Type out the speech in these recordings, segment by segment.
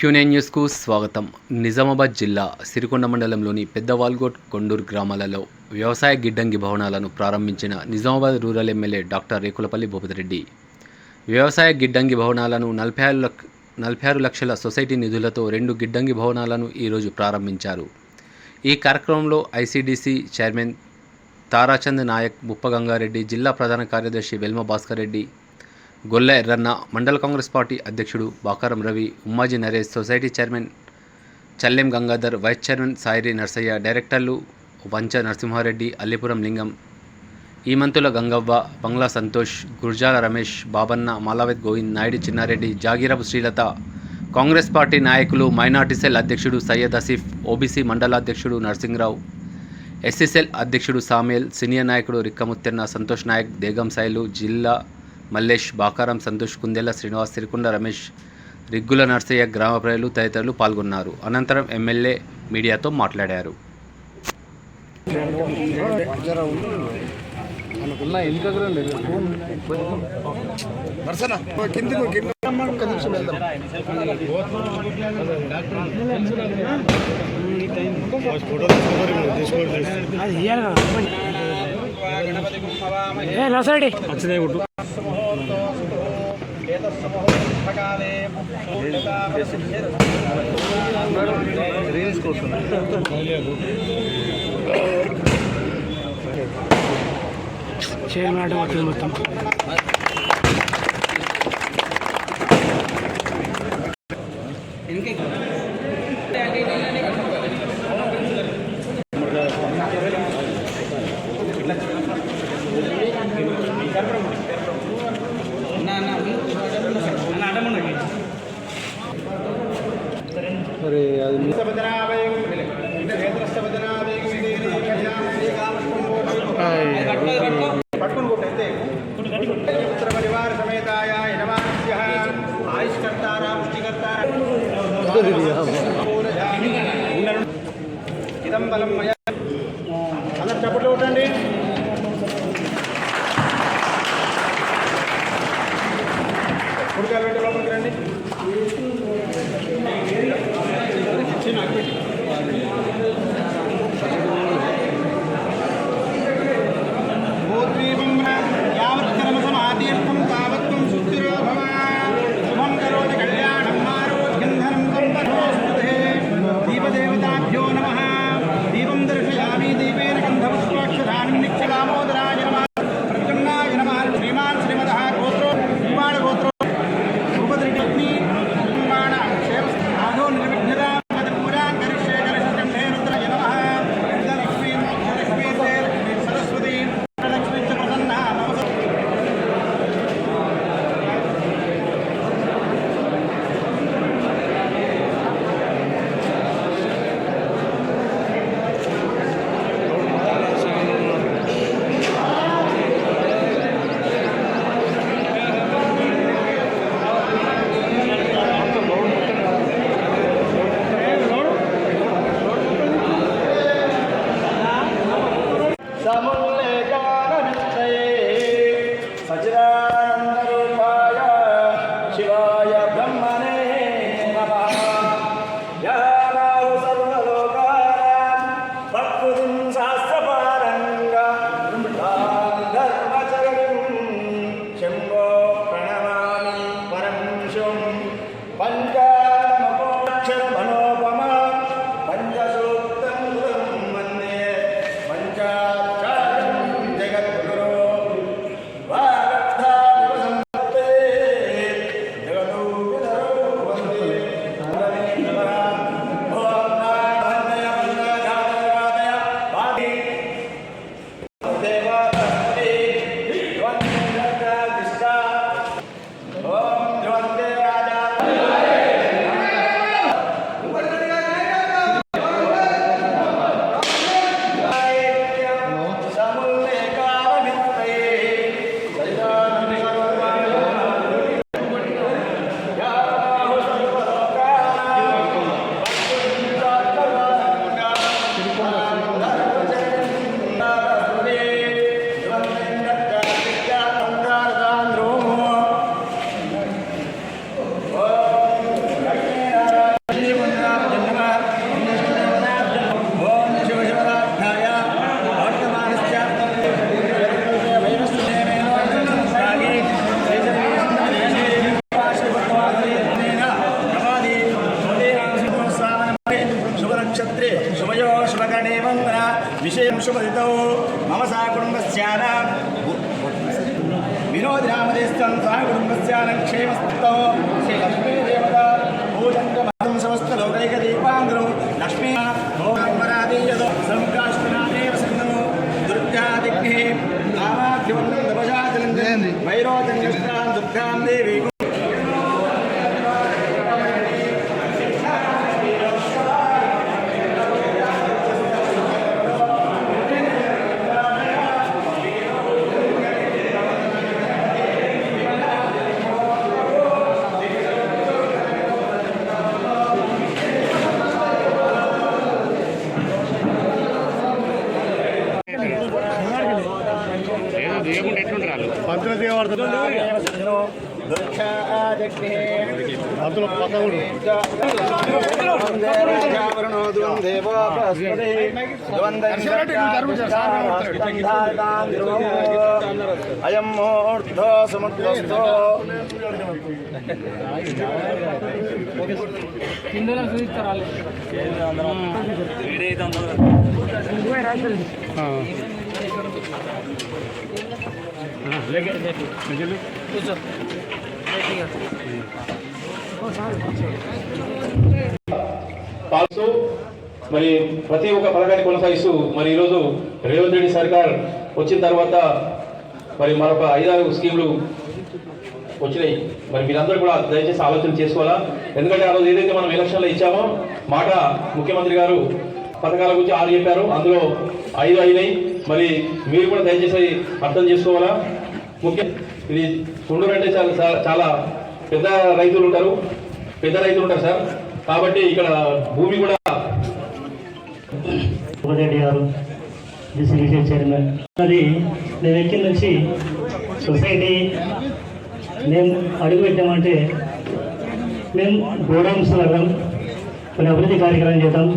క్యూనే న్యూస్కు స్వాగతం. నిజామాబాద్ జిల్లా సిరికొండ మండలంలోని పెద్దవాల్గోట్ కొండూరు గ్రామాలలో వ్యవసాయ గిడ్డంగి భవనాలను ప్రారంభించిన Nizamabad rural MLA doctor Rekulapalli Bhupathireddy. వ్యవసాయ గిడ్డంగి భవనాలను నలభై ఆరు లక్ష నలభై ఆరు లక్షల సొసైటీ నిధులతో రెండు గిడ్డంగి భవనాలను ఈరోజు ప్రారంభించారు. ఈ కార్యక్రమంలో ఐసీడీసీ చైర్మన్ తారాచంద్ నాయక్ బుప్పగంగారెడ్డి జిల్లా ప్రధాన కార్యదర్శి వెల్మ భాస్కర్ రెడ్డి గొల్ల ఎర్రన్న మండల కాంగ్రెస్ పార్టీ అధ్యక్షుడు Bakaram Ravi Ummaji Naresh society chairman Challem Gangadhar vice chairman Sairi Narsaiah డైరెక్టర్లు వంచ నరసింహారెడ్డి అల్లిపురం లింగం ఈమంతుల గంగవ్వ బంగ్లా సంతోష్ గుర్జాల రమేష్ బాబన్న మాలావత్ గోవింద్ నాయుడు చిన్నారెడ్డి జాగీరపు శ్రీలత కాంగ్రెస్ పార్టీ నాయకులు మైనార్టీ సెల్ అధ్యక్షుడు సయ్యద్ అసీఫ్ ఓబీసీ మండలాధ్యక్షుడు నరసింహరావు ఎస్ఎస్ఎల్ అధ్యక్షుడు సామేల్ సీనియర్ నాయకుడు రిక్కముత్తెన్న సంతోష్ నాయక్ దేగం సాయిలు జిల్లా మల్లేష్ బాకారం సంతోష్ కుందెల శ్రీనివాస్ సిరికొండ రమేష్ రిగ్గుల నర్సయ్య గ్రామ ప్రజలు తదితరులు పాల్గొన్నారు. అనంతరం ఎమ్మెల్యే మీడియాతో మాట్లాడారు. అనుకున్న ఎన్నికలు రీల్స్ కోసం. చైర్మన్ ఆట మొత్తం. మొత్తం ఇదం Martin, you're trying to come, baby. అందులో పదవుడు అయం మూర్ధ సముద్రస్థో కిందలో పాల్స్తూ మరి ప్రతి ఒక్క పథకాన్ని కొనసాగిస్తూ మరి ఈరోజు రేవంత్ రెడ్డి సర్కార్ వచ్చిన తర్వాత మరి మరొక ఐదారు స్కీములు వచ్చినాయి. మరి మీరందరూ కూడా దయచేసి ఆలోచన చేసుకోవాలా? ఎందుకంటే ఆ రోజు ఏదైతే మనం ఎలక్షన్లో ఇచ్చామో మాట ముఖ్యమంత్రి గారు పథకాల గురించి ఆరు చెప్పారు. అందులో ఐదు అయినాయి. మరి మీరు కూడా దయచేసి అర్థం చేసుకోవాలా? ముఖ్య ఇది కుండూరు అంటే చాలా చాలా- చాలా పెద్ద రైతులు ఉంటారు. పెద్ద రైతులు ఉంటారు సార్. కాబట్టి ఇక్కడ భూమి కూడా రెడ్డి గారు చైర్మన్. అది నేను ఎక్కిన నుంచి సొసైటీ మేము అడుగు పెట్టామంటే మేము గోడౌన్స్ వెళ్ళాం కొన్ని అభివృద్ధి కార్యక్రమం చేద్దాం.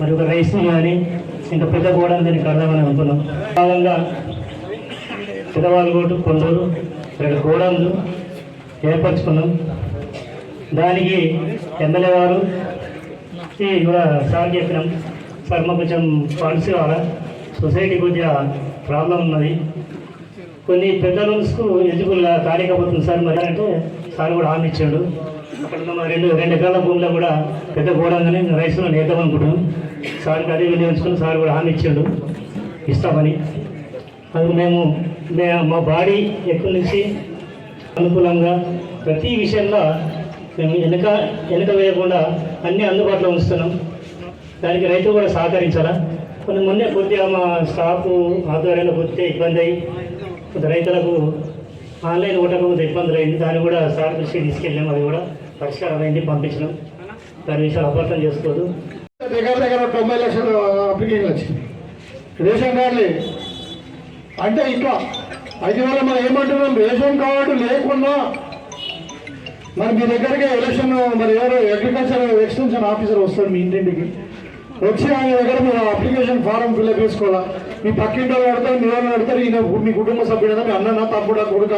మరి ఒక రైస్ కానీ ఇంకా పెద్ద గోడౌన్ దీనికి కడదామని అనుకున్నాం. భాగంగా పెద్దవాళ్ళగోటు కొందరు రెండు గోడౌన్లు ఏర్పరచుకున్నాం. దానికి ఎమ్మెల్యే వారు కూడా సార్ చెప్పినాం. సార్ మాకు కొంచెం ఫండ్స్ కావాలా సొసైటీ కొద్దిగా ప్రాబ్లం ఉన్నది. కొన్ని పెద్ద లోన్స్కు ఎలిజిబుల్ కాలేకపోతుంది సార్. మరి అంటే సార్ కూడా హామీ ఇచ్చాడు. అక్కడ మా రెండు రెండు ఎకరాల భూమిలో కూడా పెద్ద గోడంగానే రైస్లో నేద్దాం అనుకుంటున్నాం. సార్కి అదే వినియోగించుకుని సార్ కూడా హామీ ఇచ్చాడు. ఇస్తామని. అది మేము మా బాడీ ఎక్కడి నుంచి అనుకూలంగా ప్రతి విషయంలో మేము వెనుక వెనుక వేయకుండా అన్నీ అందుబాటులో ఉంచుతున్నాం. దానికి రైతులు కూడా సహకరించాలా? కొన్ని మొన్నే కొద్దిగా మా స్టాఫ్ ఆధ్వర్యంలో కొద్దిగా ఇబ్బంది అయ్యి కొంత రైతులకు ఆన్లైన్ ఓటర్ కొంత ఇబ్బందులు అయింది. దాన్ని కూడా సార్ దృష్టికి తీసుకెళ్ళాం. అది కూడా పరిష్కారం అయింది పంపించినాం. దాని విషయాలు అపార్థం చేసుకోదు. దగ్గర దగ్గర తొంభై లక్షలు అప్లికేషన్ వచ్చింది. రేషన్ కార్డులు. అంటే ఇంకా అయితే వల్ల మనం ఏమంటున్నాం? రేషన్ కార్డు లేకుండా మరి మీ దగ్గరికి ఎలక్షన్ మరి ఎవరు అగ్రికల్చర్ ఎక్స్టెన్షన్ ఆఫీసర్ వస్తారు మీ ఇంటింటికి. వచ్చి ఆయన దగ్గర మీరు అప్లికేషన్ ఫారం ఫిల్అప్ చేసుకోవాలా? మీ పక్కింటి వాళ్ళు పెడతారు మీ వాళ్ళు అడతారు ఈయన మీ కుటుంబ సభ్యుడైనా మీ అన్న తమ్ముడా కొడుక?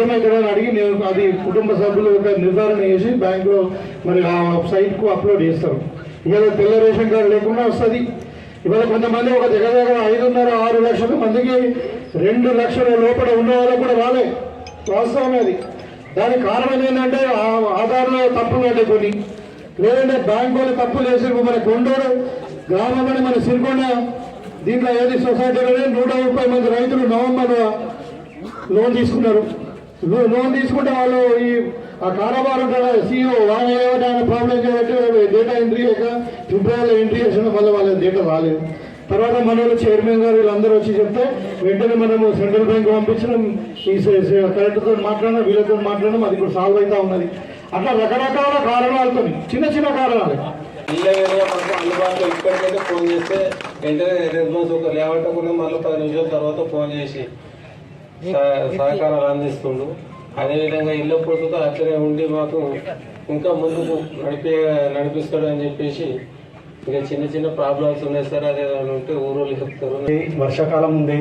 ఏమైతుందని అడిగి నేను అది కుటుంబ సభ్యుల యొక్క నిర్ధారణ చేసి బ్యాంకులో మరి ఆ సైట్కు అప్లోడ్ చేస్తారు. ఇవాళ తెల్ల రేషన్ కార్డు లేకుండా వస్తుంది. ఇవాళ కొంతమంది ఒక దగ్గర దగ్గర ఐదున్నర ఆరు లక్షల మందికి రెండు లక్షల లోపల ఉన్న వాళ్ళకు కూడా వాళ్ళే. వాస్తవమే అది. దానికి కారణం ఏంటంటే ఆధార్లో తప్పులు అంటే కొన్ని. లేదంటే బ్యాంక్ వాళ్ళు తప్పులు చేసి మన కొండూరు గ్రామంలోనే మన సిరికొండ దీంట్లో ఏది సొసైటీలోనే నూట ముప్పై మంది రైతులు నవంబర్ లోన్ తీసుకున్నారు. లోన్ తీసుకుంటే వాళ్ళు ఈ ఆ కారోబార్ కూడా సీఈఓ వాళ్ళ ప్రాబ్లం చేయబట్టి డేటా ఎంట్రీ చేయక ఫిబ్రవరిలో ఎంట్రీ చేసిన వల్ల వాళ్ళ డేటా రాలేదు. తర్వాత మన చైర్మన్ గారు వీళ్ళందరూ వచ్చి చెప్తే వెంటనే మనము సెంట్రల్ బ్యాంక్ పంపించడం ఈ కరెంటుతో మాట్లాడడం వీళ్ళతో మాట్లాడడం అది ఇప్పుడు సాల్వ్ అవుతా ఉన్నది. అట్లా రకరకాల కారణాలతో చిన్న చిన్న కారణాలు. ఇళ్ళ ఏదైనా మనకు అందుబాటులో ఇప్పటికైతే ఫోన్ చేస్తే వెంటనే రెస్పాన్స్ ఒక లేవటకుండా మళ్ళీ పది నిమిషాల తర్వాత ఫోన్ చేసి సహకారాలు అందిస్తుండు. అదేవిధంగా ఇళ్ళ పొడుతుతో అట్లనే ఉండి మాకు ఇంకా ముందుకు నడిపే నడిపిస్తాడు అని చెప్పేసి ఇక చిన్న చిన్న ప్రాబ్లమ్స్ ఉన్నాయి సార్ అదే ఉంటే ఊరోళ్ళు చెప్తారు. వర్షాకాలం ఉంది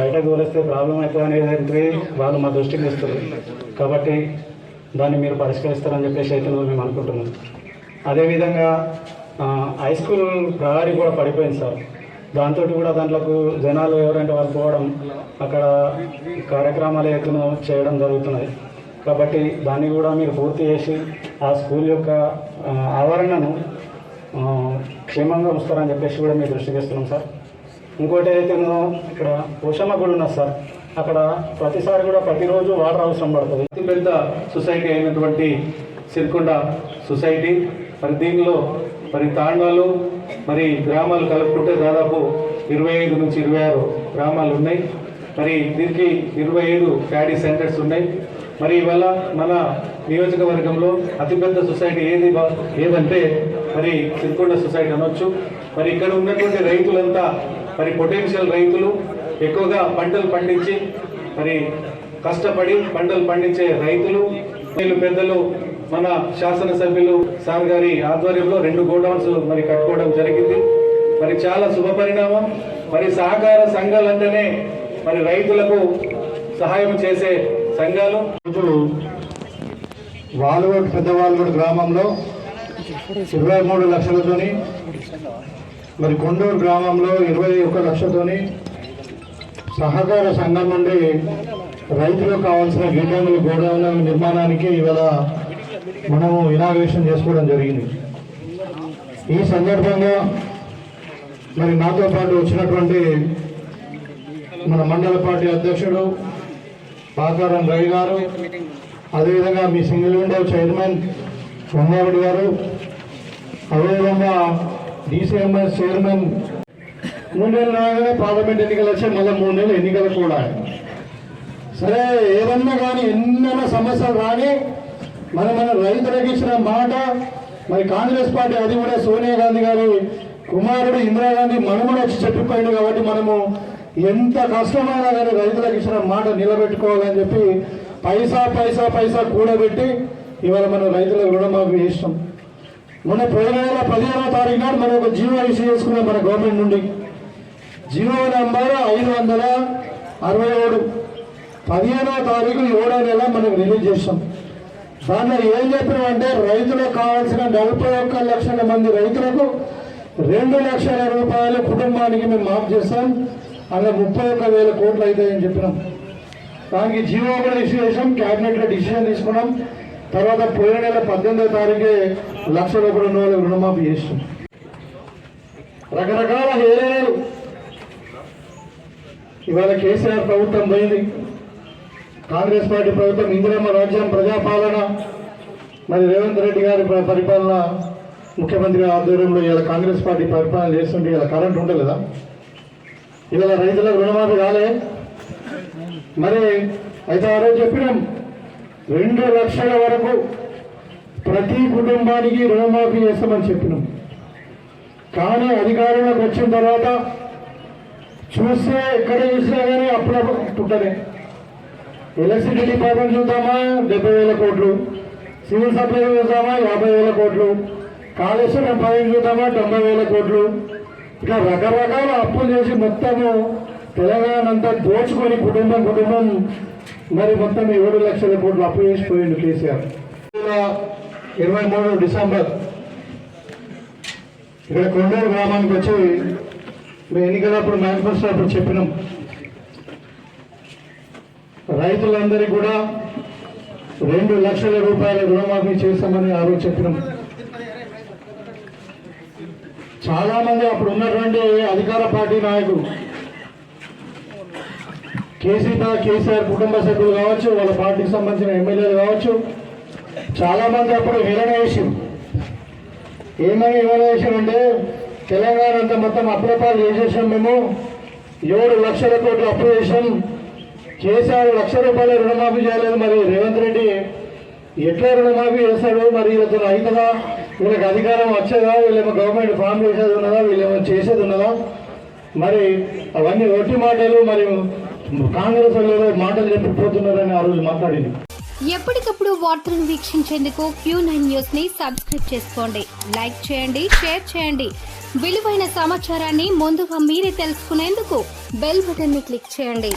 బయటకు తోలిస్తే ప్రాబ్లం అవుతుంది అనేది వాళ్ళు మా దృష్టికి ఇస్తారు కాబట్టి దాన్ని మీరు పరిష్కరిస్తారని చెప్పేసి అయితే మేము అనుకుంటున్నాం. అదేవిధంగా హై స్కూల్ ప్రహారీ కూడా పడిపోయింది సార్. దాంతో కూడా దాంట్లోకి జనాలు ఎవరంటే వాళ్ళు పోవడం అక్కడ కార్యక్రమాలు ఎత్తున చేయడం జరుగుతున్నది. కాబట్టి దాన్ని కూడా మీరు పూర్తి చేసి ఆ స్కూల్ యొక్క ఆవరణను క్షేమంగా వస్తారని చెప్పేసి కూడా మీ దృష్టికి ఇస్తున్నాం సార్. ఇంకోటి అయితే నేను ఇక్కడ ఉషమ గుడి ఉన్నది సార్. అక్కడ ప్రతిసారి కూడా ప్రతిరోజు వాటర్ అవసరం పడుతుంది. అతిపెద్ద సొసైటీ అయినటువంటి సిరికొండ సొసైటీ. మరి దీనిలో మరి తాండాలు మరి గ్రామాలు కలుపుకుంటే దాదాపు ఇరవై ఐదు నుంచి ఇరవై ఆరు గ్రామాలు ఉన్నాయి. మరి దీనికి ఇరవై ఏడు క్యాడీ సెంటర్స్ ఉన్నాయి. మరి ఇవాళ మన నియోజకవర్గంలో అతిపెద్ద సొసైటీ ఏది ఏదంటే మరి సిరికొండ సొసైటీ అనొచ్చు. మరి ఇక్కడ ఉన్నటువంటి రైతులంతా మరి పొటెన్షియల్ రైతులు ఎక్కువగా పంటలు పండించి మరి కష్టపడి పంటలు పండించే రైతులు వీళ్ళు పెద్దలు మన శాసనసభ్యులు సార్ గారి ఆధ్వర్యంలో రెండు గోడౌన్స్ మరి కట్టుకోవడం జరిగింది. మరి చాలా శుభ పరిణామం. మరి సహకార సంఘాలు అంటేనే మరి రైతులకు సహాయం చేసే సంఘాలు. వాళ్ళు పెద్దవాళ్ళు గ్రామంలో ఇరవై మూడు లక్షలతోని మరి కొండూరు గ్రామంలో ఇరవై ఒక్క లక్షలతోని సహకార సంఘం నుండి రైతులకు కావాల్సిన గిడ్డంగుల గోడౌన్ల నిర్మాణానికి ఇవాళ మనము ఇనాగ్రేషన్ చేసుకోవడం జరిగింది. ఈ సందర్భంగా మరి నాతో పాటు వచ్చినటువంటి మన మండల పార్టీ అధ్యక్షుడు పాకారం రవి గారు అదేవిధంగా మీ single window chairman Rangareddy garu అదేవిధంగా డిసిఎంఎస్ చైర్మన్ నెలలు రాగానే పార్లమెంట్ ఎన్నికలు వచ్చాయి మళ్ళీ మూడు నెలలు ఎన్నికలు కూడా. సరే ఏదన్నా కానీ ఎన్నైనా సమస్యలు రాని మన మన రైతులకు ఇచ్చిన మాట మరి కాంగ్రెస్ పార్టీ అది కూడా సోనియా గాంధీ గారి కుమారుడు ఇందిరాగాంధీ మనముడు వచ్చి చెప్పిపోయింది కాబట్టి మనము ఎంత కష్టమైనా కానీ రైతులకు ఇచ్చిన మాట నిలబెట్టుకోవాలని చెప్పి పైసా పైసా పైసా కూడబెట్టి ఇవాళ మనం రైతులకు రుణమాఫీ ఇష్టం మొన్న రెండు వేల పదిహేనవ తారీఖు నాడు మనం ఒక జీవో ఇష్యూ చేసుకున్నాం మన గవర్నమెంట్ నుండి. జీవో నెంబర్ ఐదు వందల అరవై ఏడు. పదిహేనవ తారీఖు ఏడో నెల మనం రిలీజ్ చేస్తాం దాంట్లో ఏం చెప్పినామంటే రైతులకు కావాల్సిన నలభై ఒక్క లక్షల మంది రైతులకు రెండు లక్షల రూపాయలు కుటుంబానికి మేము మాఫ్ చేస్తాం అలా ముప్పై ఒక్క వేల కోట్లు అవుతాయని చెప్పినాం. దానికి జీవో కూడా ఇష్యూ చేసాం క్యాబినెట్లో డిసిషన్ తీసుకున్నాం. తర్వాత పోయిన నెల పద్దెనిమిదో తారీఖే లక్ష రూపాయల రెండు రుణమాఫీ చేసాం రకరకాల హేళనలు. ఇవాళ కేసీఆర్ ప్రభుత్వం పోయింది. కాంగ్రెస్ పార్టీ ప్రభుత్వం ఇందిరమ్మ రాజ్యం ప్రజాపాలన మరి రేవంత్ రెడ్డి గారి పరిపాలన ముఖ్యమంత్రి ఆధ్వర్యంలో ఇలా కాంగ్రెస్ పార్టీ పరిపాలన చేస్తుంటే ఇలా కరెంట్ ఉండలేదా? ఇవాళ రైతులకు రుణమాఫీ కాలే. మరి అయితే ఆ రోజు చెప్పినాం రెండు లక్షల వరకు ప్రతి కుటుంబానికి రుణమాఫీ చేస్తామని చెప్పినాం. కానీ అధికారంలోకి వచ్చిన తర్వాత చూస్తే ఎక్కడ చూసినా కానీ అప్పుడప్పుడు పుట్టనే ఎలక్ట్రిసిటీ డిపార్ట్మెంట్ చూద్దామా? డెబ్బై వేల కోట్లు. సివిల్ సప్లై చూద్దామా? యాభై వేల కోట్లు. కాళేశ్వరం ప్రాజెక్ట్ చూద్దామా? తొంభై వేల కోట్లు. ఇట్లా రకరకాల అప్పులు చేసి మొత్తము తెలంగాణ అంతా దోచుకొని కుటుంబం కుటుంబం మరి మొత్తం ఏడు లక్షల కోట్లు అప్పు చేసిపోయిండు కేసీఆర్. ఇరవై మూడు డిసెంబర్ ఇక్కడ కొండూరు గ్రామానికి వచ్చి మేము ఎన్నికలప్పుడు మేనిఫెస్టో అప్పుడు చెప్పినాం. రైతులందరికీ కూడా రెండు లక్షల రూపాయల రుణమాఫీ చేస్తామని ఆ రోజు చెప్పినాం. చాలా మంది అప్పుడు ఉన్నటువంటి అధికార పార్టీ నాయకులు కేసీఆర్ కేసీఆర్ కుటుంబ సభ్యులు కావచ్చు వాళ్ళ పార్టీకి సంబంధించిన ఎమ్మెల్యేలు కావచ్చు చాలా మంది అప్పుడు విరణ వేసి ఏమని విరణ అంటే తెలంగాణ అంతా మొత్తం అప్రపాలు చేసేసాం మేము. ఏడు లక్షల కోట్లు అప్పు చేసాం. కేసీఆర్ లక్ష రూపాయల రుణమాఫీ చేయలేదు. మరి రేవంత్ రెడ్డి ఎట్లా రుణమాఫీ చేస్తాడు? మరి వీళ్ళతో అవుతుందా వీళ్ళకి అధికారం వచ్చేదా? వీళ్ళేమో గవర్నమెంట్ ఫామ్ చేసేది ఉన్నదా? వీళ్ళేమో చేసేది ఉన్నదా? మరి అవన్నీ ఒట్టి మాటలు. మరి కాంగ్రెస్ వాళ్ళు మాటలు చెప్పిపోతున్నారని ఆ రోజు మాట్లాడింది. ఎప్పటికప్పుడు వార్తలను వీక్షించేందుకు క్యూ నైన్ న్యూస్ని సబ్స్క్రైబ్ చేసుకోండి. లైక్ చేయండి షేర్ చేయండి. విలువైన సమాచారాన్ని ముందుగా మీరే తెలుసుకునేందుకు బెల్ బటన్ని క్లిక్ చేయండి.